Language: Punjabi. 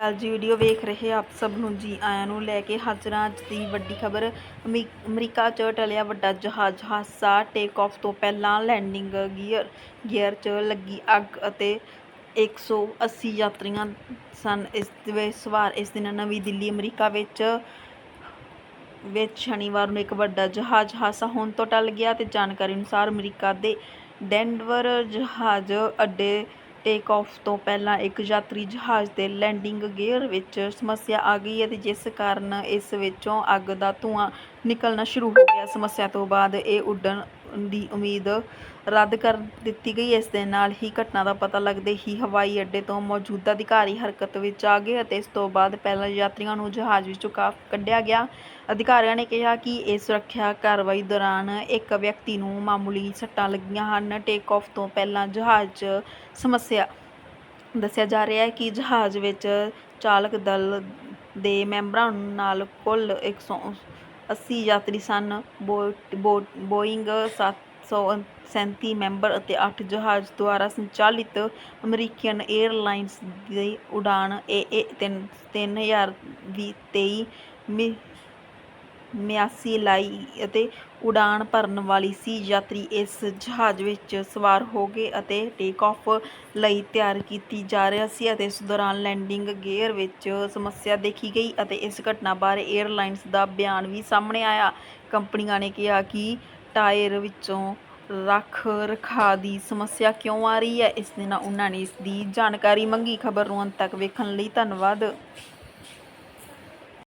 ਹਾਲ ਜੀ ਵੀਡੀਓ ਵੇਖ ਰਹੇ ਆਪ ਸਭ ਨੂੰ ਜੀ ਆਇਆਂ ਨੂੰ ਲੈ ਕੇ ਹਾਜ਼ਰਾਂ ਅੱਜ ਦੀ ਵੱਡੀ ਖਬਰ। ਅਮਰੀਕਾ 'ਚ ਟਲਿਆ ਵੱਡਾ ਜਹਾਜ਼ ਹਾਦਸਾ ਟੇਕ ਆਫ ਤੋਂ ਪਹਿਲਾਂ ਲੈਂਡਿੰਗ ਗੀਅਰ ਗੀਅਰ 'ਚ ਲੱਗੀ ਅੱਗ ਅਤੇ 180 ਯਾਤਰੀਆਂ ਸਨ। ਇਸ ਦੇ ਸਵਾਰ ਇਸ ਦਿਨ ਨਵੀਂ ਦਿੱਲੀ, ਅਮਰੀਕਾ ਵਿੱਚ ਵਿੱਚ ਸ਼ਨੀਵਾਰ ਨੂੰ ਇੱਕ ਵੱਡਾ ਜਹਾਜ਼ ਹਾਦਸਾ ਹੋਣ ਤੋਂ ਟਲ ਗਿਆ ਤੇ ਜਾਣਕਾਰੀ ਅਨੁਸਾਰ ਅਮਰੀਕਾ ਦੇ ਡੈਨਵਰ ਜਹਾਜ਼ ਅੱਡੇ ਟੇਕ ਆਫ ਤੋਂ ਪਹਿਲਾਂ ਇੱਕ ਯਾਤਰੀ ਜਹਾਜ਼ ਦੇ ਲੈਂਡਿੰਗ ਗੇਅਰ ਵਿੱਚ ਸਮੱਸਿਆ ਆ ਗਈ ਹੈ ਅਤੇ ਜਿਸ ਕਾਰਨ ਇਸ ਵਿੱਚੋਂ ਅੱਗ ਦਾ ਧੂੰਆਂ ਨਿਕਲਣਾ ਸ਼ੁਰੂ ਹੋ ਗਿਆ। ਸਮੱਸਿਆ ਤੋਂ ਬਾਅਦ ਇਹ ਉੱਡਣ ਦੀ ਉਮੀਦ ਰੱਦ ਕਰ ਦਿੱਤੀ ਗਈ। ਇਸ ਦੇ ਨਾਲ ਹੀ ਘਟਨਾ ਦਾ ਪਤਾ ਲੱਗਦੇ ਹੀ ਹਵਾਈ ਅੱਡੇ ਤੋਂ ਮੌਜੂਦਾ ਅਧਿਕਾਰੀ ਹਰਕਤ ਵਿੱਚ ਆ ਗਏ ਅਤੇ ਇਸ ਤੋਂ ਬਾਅਦ ਪਹਿਲਾਂ ਯਾਤਰੀਆਂ ਨੂੰ ਜਹਾਜ਼ ਵਿੱਚੋਂ ਕੱਢਿਆ ਗਿਆ। ਅਧਿਕਾਰੀਆਂ ਨੇ ਕਿਹਾ ਕਿ ਇਹ ਸੁਰੱਖਿਆ ਕਾਰਵਾਈ ਦੌਰਾਨ ਇੱਕ ਵਿਅਕਤੀ ਨੂੰ ਮਾਮੂਲੀ ਸੱਟਾਂ ਲੱਗੀਆਂ ਹਨ। ਟੇਕ ਆਫ ਤੋਂ ਪਹਿਲਾਂ ਜਹਾਜ਼ 'ਚ ਸਮੱਸਿਆ ਦੱਸਿਆ ਜਾ ਰਿਹਾ ਹੈ ਕਿ ਜਹਾਜ਼ ਵਿੱਚ ਚਾਲਕ ਦਲ ਦੇ ਮੈਂਬਰਾਂ ਨਾਲ ਕੁੱਲ ਅੱਸੀ ਯਾਤਰੀ ਸਨ। ਬੋ- ਬੋ- ਬੋਇੰਗ 737 ਮੈਂਬਰ ਅਤੇ ਅੱਠ ਜਹਾਜ਼ ਦੁਆਰਾ ਸੰਚਾਲਿਤ ਅਮਰੀਕਨ 에ਅਰਲਾਈਨਸ ਦੀ ਉਡਾਣ। ਏ, ਤਿੰਨ ਤਿੰਨ ਹਜ਼ਾਰ ਵੀਹ ਤੇਈ ਮੀ ਮਿਆਸੀ ਲਾਈ ਅਤੇ ਉਡਾਨ ਭਰਨ ਵਾਲੀ ਸੀ ਯਾਤਰੀ। ਇਸ ਜਹਾਜ਼ ਵਿੱਚ ਸਵਾਰ ਹੋ ਗਏ ਅਤੇ ਟੇਕ ਆਫ ਲਈ ਤਿਆਰ ਕੀਤੀ ਜਾ ਰਿਹਾ ਸੀ ਅਤੇ ਇਸ ਦੌਰਾਨ ਲੈਂਡਿੰਗ ਗੇਅਰ ਵਿੱਚ ਸਮੱਸਿਆ ਦੇਖੀ ਗਈ ਅਤੇ ਇਸ ਘਟਨਾ ਬਾਰੇ 에ਅਰਲਾਈਨਸ ਦਾ ਬਿਆਨ ਵੀ ਸਾਹਮਣੇ ਆਇਆ। ਕੰਪਨੀਆਂ ਨੇ ਕਿਹਾ ਕਿ ਟਾਇਰ ਵਿੱਚੋਂ ਰੱਖ ਰਖਾਅ ਦੀ ਸਮੱਸਿਆ ਕਿਉਂ ਆ ਰਹੀ ਹੈ? ਇਸ ਦੇ ਨਾਲ ਉਹਨਾਂ ਨੇ ਇਸ ਦੀ ਜਾਣਕਾਰੀ ਮੰਗੀ। ਖਬਰ ਨੂੰ ਅੰਤ ਤੱਕ ਵੇਖਣ ਲਈ ਧੰਨਵਾਦ।